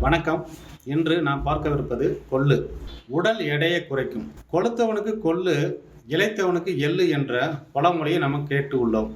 வணக்கம். இன்று நாம் பார்க்கவிருப்பது கொள்ளு. உடல் எடையை குறைக்கும். கொளுத்தவனுக்கு கொள்ளு இளைத்தவனுக்கு எள்ளு என்ற பழமொழியை நம்ம கேட்டு உள்ளோம்.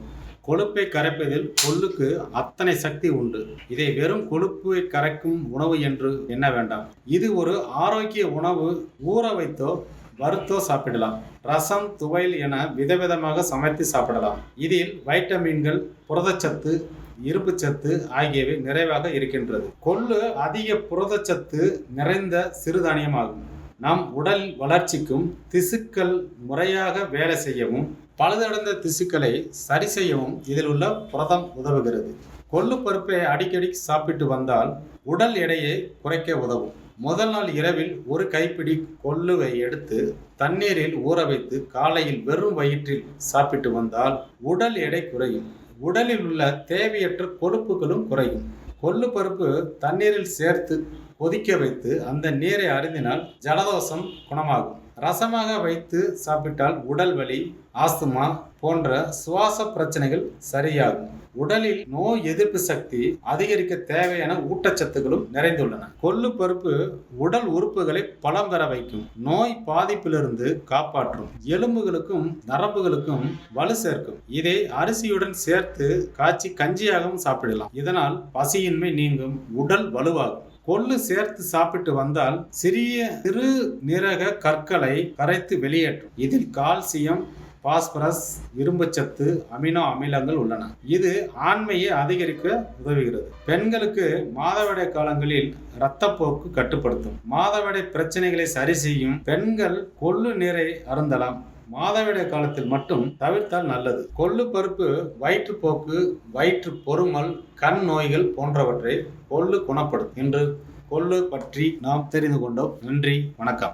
கொழுப்பை கரைப்பதில் கொள்ளுக்கு அத்தனை சக்தி உண்டு. இதை வெறும் கொழுப்பை கரைக்கும் உணவு என்று எண்ண வேண்டாம். இது ஒரு ஆரோக்கிய உணவு. ஊற வைத்தோ வறுத்தோ சாப்பிடலாம். ரசம் துவையல் என விதவிதமாக சமைத்து சாப்பிடலாம். இதில் வைட்டமின்கள் புரதச்சத்து இருப்புச்சத்து ஆகியவை நிறைவாக இருக்கின்றது. கொள்ளு அதிக புரதச்சத்து நிறைந்த சிறுதானியமாகும். நம் உடல் வளர்ச்சிக்கும் திசுக்கள் முறையாக வேலை செய்யவும் பழுதடைந்த திசுக்களை சரி செய்யவும் இதில் உள்ள புரதம் உதவுகிறது. கொள்ளு பருப்பை அடிக்கடி சாப்பிட்டு வந்தால் உடல் எடையை குறைக்க உதவும். முதல் நாள் இரவில் ஒரு கைப்பிடி கொள்ளுவை எடுத்து தண்ணீரில் ஊற வைத்து காலையில் வெறும் வயிற்றில் சாப்பிட்டு வந்தால் உடல் எடை குறையும். உடலில் உள்ள தேவையற்ற கொழுப்புகளும் குறையும். கொள்ளு பருப்பு தண்ணீரில் சேர்த்து கொதிக்க வைத்து அந்த நீரை அருந்தினால் ஜலதோஷம் குணமாகும். ரசமாக வைத்து சாப்பிட்டால் உடல் வலி ஆஸ்துமா போன்ற சுவாச பிரச்சனைகள் சரியாகும். உடலில் நோய் எதிர்ப்பு சக்தி அதிகரிக்க தேவையான ஊட்டச்சத்துக்களும் நிறைந்துள்ளன. கொள்ளு பருப்பு உடல் உறுப்புகளை பலம் பெற வைக்கும். நோய் பாதிப்பிலிருந்து காப்பாற்றும். எலும்புகளுக்கும் நரம்புகளுக்கும் வலு சேர்க்கும். இதை அரிசியுடன் சேர்த்து காய்ச்சி கஞ்சியாகவும் சாப்பிடலாம். இதனால் பசியின்மை நீங்கும் உடல் வலுவாகும். கொள்ளு சேர்த்து சாப்பிட்டு வந்தால் சிறிய சிறு நிறக கற்களை கரைத்து வெளியேற்றும். இதில் கால்சியம் பாஸ்பரஸ் இரும்புச்சத்து அமினோ அமிலங்கள் உள்ளன. இது ஆண்மையை அதிகரிக்க உதவுகிறது. பெண்களுக்கு மாதவிடை காலங்களில் இரத்தப்போக்கு கட்டுப்படுத்தும். மாதவிடை பிரச்சனைகளை சரி செய்யும் பெண்கள் கொள்ளு நீரை அருந்தலாம். மாதவிடை காலத்தில் மட்டும் தவிர்த்தால் நல்லது. கொள்ளு பருப்பு வயிற்றுப்போக்கு வயிற்று பொறுமல் கண் நோய்கள் போன்றவற்றை கொள்ளு குணப்படும் என்று கொள்ளு பற்றி நாம் தெரிந்து கொண்டோம். நன்றி வணக்கம்.